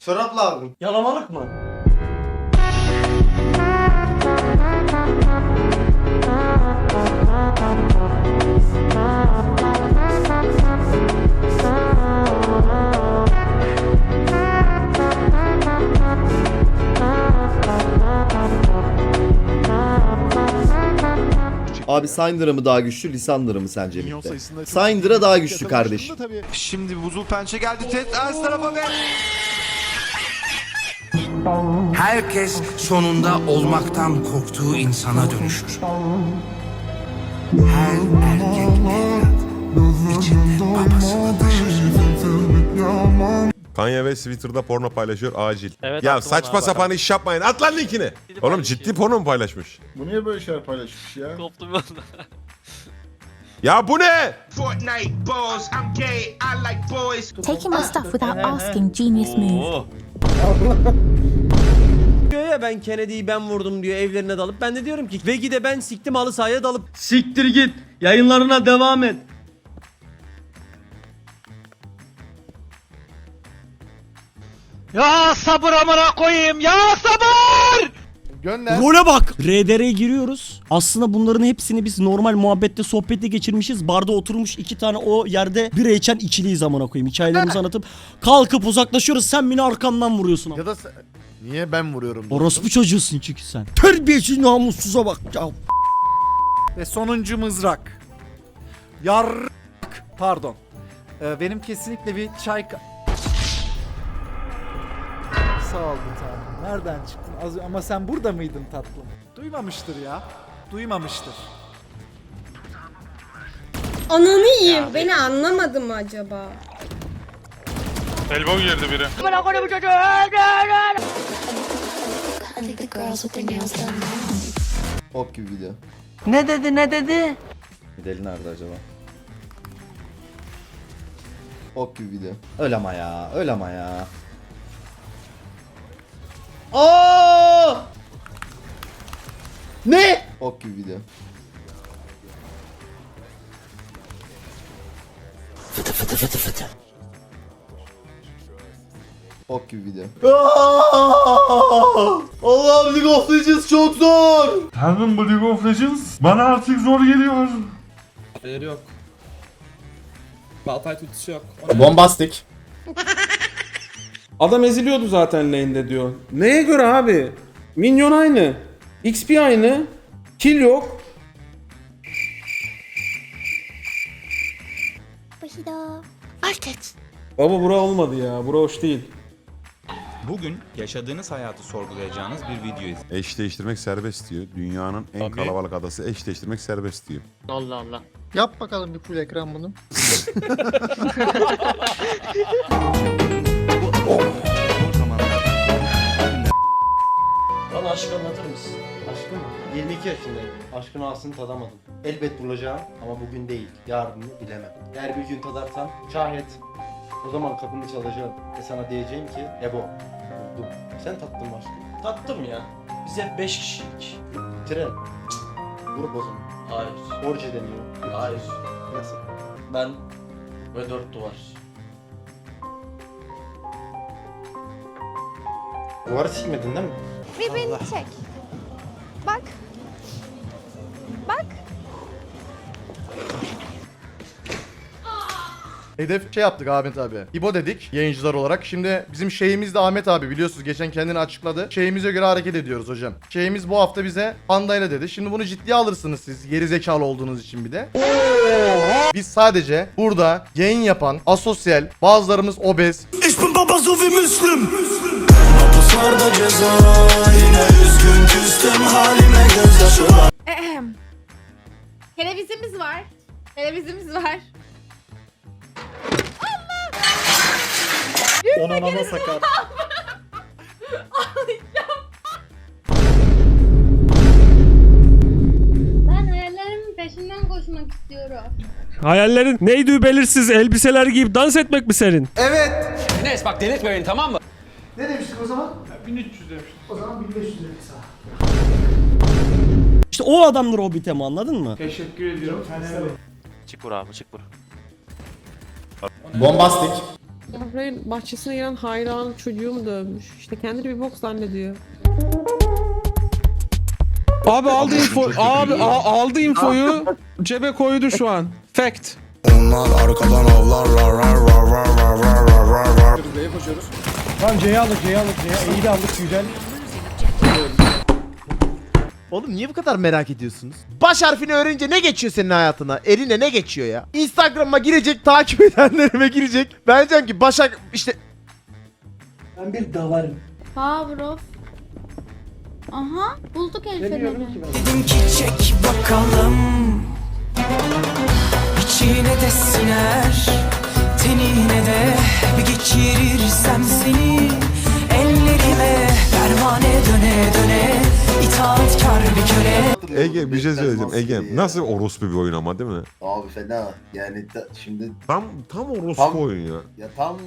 Çorap lazım. Yalamalık mı? Abi Syndra'ı mı daha güçlü, Lissandra'ı mı sence birlikte? Syndra daha güçlü kardeşim. Şimdi buzul pençe geldi. Ted ters tarafa ve... Herkes sonunda olmaktan korktuğu insana dönüşür. Her erkek evlat içinde babasını taşır. Kanye West Twitter'da porno paylaşıyor acil. Evet, ya saçma abi. sapan iş yapmayın. At lan linkini. Oğlum ciddi porno mu paylaşmış? Bu niye böyle şeyler paylaşmış ya? Koptum ben. Ya bu ne? Fortnite balls, I'm gay, I like boys. Taking my stuff without asking, genius move. Diyor ya ben Kennedy'yi ben vurdum diyor evlerine dalıp. Ben de diyorum ki Vegi de ben siktim halı sahaya dalıp. Siktir git. Yayınlarına devam et. Ya sabır amına koyayım ya sabır! Gönder. Role bak. RDR'ye giriyoruz. Aslında bunların hepsini biz normal muhabbette sohbette geçirmişiz. Barda oturmuş iki tane o yerde bira içen ikiliyiz amına koyayım. Hikayelerimizi anlatıp kalkıp uzaklaşıyoruz. Sen beni arkamdan vuruyorsun. Ya da sen- niye ben vuruyorum? Orospu çocuğusun çünkü sen. Terbiyesiz namussuza bak ya. Ve sonuncu mızrak. Yar pardon. Ee, benim kesinlikle bir çay Sağ ol bir tanem. Nereden çıktın? Az ama sen burada mıydın tatlım? Duymamıştır ya. Duymamıştır. Ananı yiyeyim. Beni anlamadı mı acaba? Elbow girdi biri. Ok gibi video. Ne dedi ne dedi? Deli nerede acaba? Ok gibi video. Öl ama ya, öl ama ya. Aa! Ne? Ok gibi video. Ok gibi video. Allah'ım League of Legends çok zor. Tanrım bu League of Legends bana artık zor geliyor. Bombastik. Adam eziliyordu zaten lane'de diyor. Neye göre abi? Minyon aynı. XP aynı. Kill yok. Baba bura olmadı ya. Bura hoş değil. Bugün yaşadığınız hayatı sorgulayacağınız bir video izleyin. Eş değiştirmek serbest diyor. Dünyanın en kalabalık adası eş değiştirmek serbest diyor. Allah Allah. Yap bakalım bir full ekran bunu. Bana aşk anlatır mısın? Aşkı mı? 22 yaşındayım. Aşkın ağasını tadamadım. Elbet bulacağım ama bugün değil. Yarını bilemem. Eğer bir gün tadarsam şayet o zaman kapını çalacağım ve sana diyeceğim ki Ebo buldum. Sen tattın mı aşkı? Tattım ya. Biz hep 5 kişilik. Tren. Grup o zaman. Hayır. Orji deniyor. Hayır. Nasıl? Ben ve dört duvar. Duvarı silmedin değil mi? Bir beni çek. Bak. Hedef şey yaptık Ahmet abi. İbo dedik yayıncılar olarak. Şimdi bizim şeyimiz de Ahmet abi biliyorsunuz geçen kendini açıkladı. Şeyimize göre hareket ediyoruz hocam. Şeyimiz bu hafta bize pandayla dedi. Şimdi bunu ciddiye alırsınız siz geri zekalı olduğunuz için bir de. Biz sadece burada yayın yapan asosyal bazılarımız obez Ehem. Televizimiz var. Televizimiz var. Onanama sakat. Ben hayallerimin peşinden koşmak istiyorum. Hayallerin neydi belirsiz elbiseler giyip dans etmek mi senin? Enes bak delirtme beni tamam mı? Ne demiştik o zaman? 1300 demiştik. O zaman 1500 dedik sana. İşte o adamdır o bitemi anladın mı? Çık vur abi çık vur. Bombastik. Buraya bahçesine giren hayran çocuğu mu dövmüş? İşte kendini bir bok zannediyor. Abi aldı info abi a- aldı infoyu cebe koydu şu an. Fact. Oğlum niye bu kadar merak ediyorsunuz? Baş harfini öğrenince ne geçiyor senin hayatına? Eline ne geçiyor ya? Instagram'a girecek, takip edenlerime girecek. Ben diyeceğim ki Başak işte Pavlov. Aha bulduk el feneri. Çek bakalım İçine de siner Tenine de bir geçirirsem seni Ege bir şey söyleyeceğim. Ege nasıl orospu bir oyun ama değil mi? Abi fena. Yani şimdi Tam tam orospu Tam- oyun ya. ya tam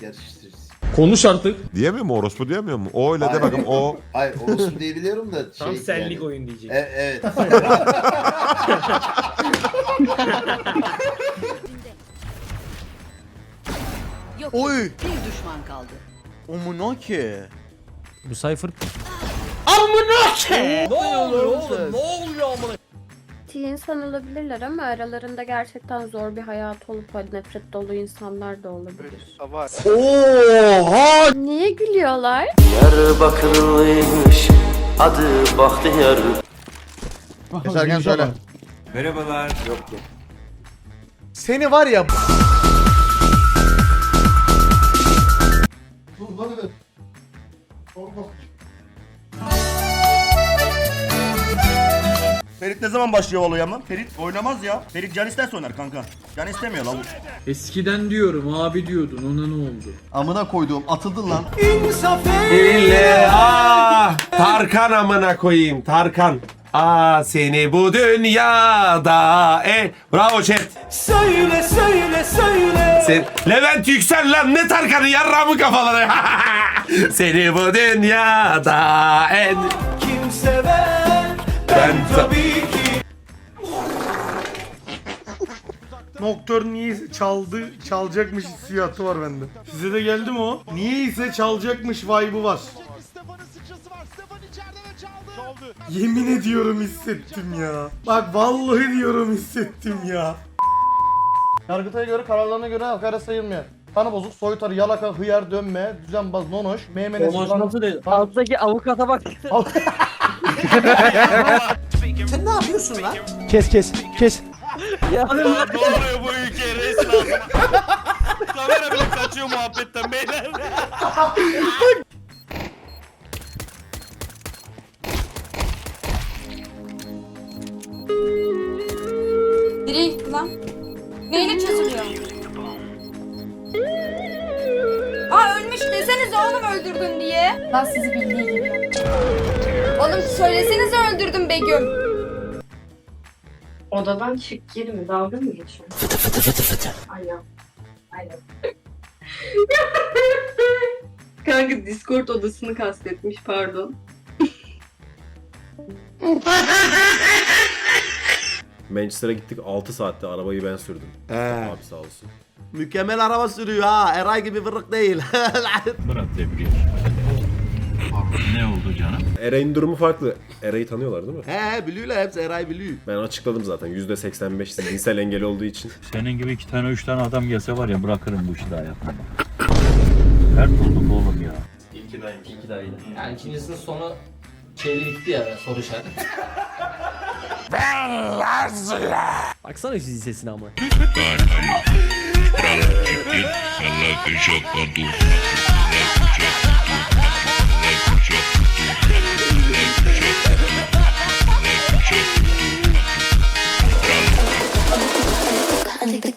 yarıştır. Konuş artık. Diyemiyor mu orospu diyemiyor mu? O öyle de bakın o. Hayır orospu diyebiliyorum da şey. Tam senlik yani- oyun diyecek. E- evet. oy. Bir düşman kaldı Omuna ki. Bu Cypher Teen sanılabilirler ama aralarında gerçekten zor bir hayat olup hadi nefret dolu insanlar da olabilir. Oha! Niye gülüyorlar? Diyarbakırlıymış. Adı Bahtiyar. Geçerken söyle. Merhabalar. Seni var ya Ferit ne zaman başlıyor olayama? Ferit oynamaz ya. Ferit can isterse oynar kanka. Can istemiyor lan. Eskiden diyorum abi diyordun ona ne oldu? Amına koyduğum atıldın lan. Tarkan amına koyayım Tarkan. Aa seni bu dünyada e bravo chat. Söyle söyle söyle. Sen Levent Yüksel lan ne Tarkan'ı yarramı kafaları. seni bu dünyada en kim sever ben tabii ki. Noktör niye çaldı, çalacakmış hissiyatı var bende. Size de geldi mi o? Niyeyse çalacakmış vibe'ı var. Yemin ediyorum hissettim ya. Bak vallahi diyorum hissettim ya. Yargıtay'a göre kararlarına göre hakaret sayılmayan. Kanı bozuk, soytarı, yalaka, hıyar, dönme, düzenbaz, nonoş, meymenes, nasıl değil? Alttaki avukata bak Sen ne yapıyorsun lan? Kes kes kes. Ne oluyor bu ülkeye res lazım. Kamera bile kaçıyor muhabbetten beyler. Nereye gitti lan? Neyle çözülüyor? Aa ölmüş desenize oğlum öldürdün diye. Lan sizi bildiği gibi. Oğlum söylesenize öldürdüm Begüm. Odadan çık girme dalga mı geçiyorsun? Fıtı fıtı fıtı fıtı. Aynen. Aynen. Kanka Discord odasını kastetmiş pardon. Manchester'a gittik 6 saatte arabayı ben sürdüm. Abi sağ olsun. Mükemmel araba sürüyor ha. Eray gibi vırık değil. Eray'ın durumu farklı. Eray'ı tanıyorlar değil mi? He biliyorlar hepsi Eray biliyor. Ben açıkladım zaten %85 zihinsel engel olduğu için. Senin gibi iki tane üç tane adam gelse var ya bırakırım bu işi daha yapmam. Dert olduk oğlum ya. Yani ikincisinin sonu şeyli bitti ya soru işareti. Baksana şu sesine ama. I think the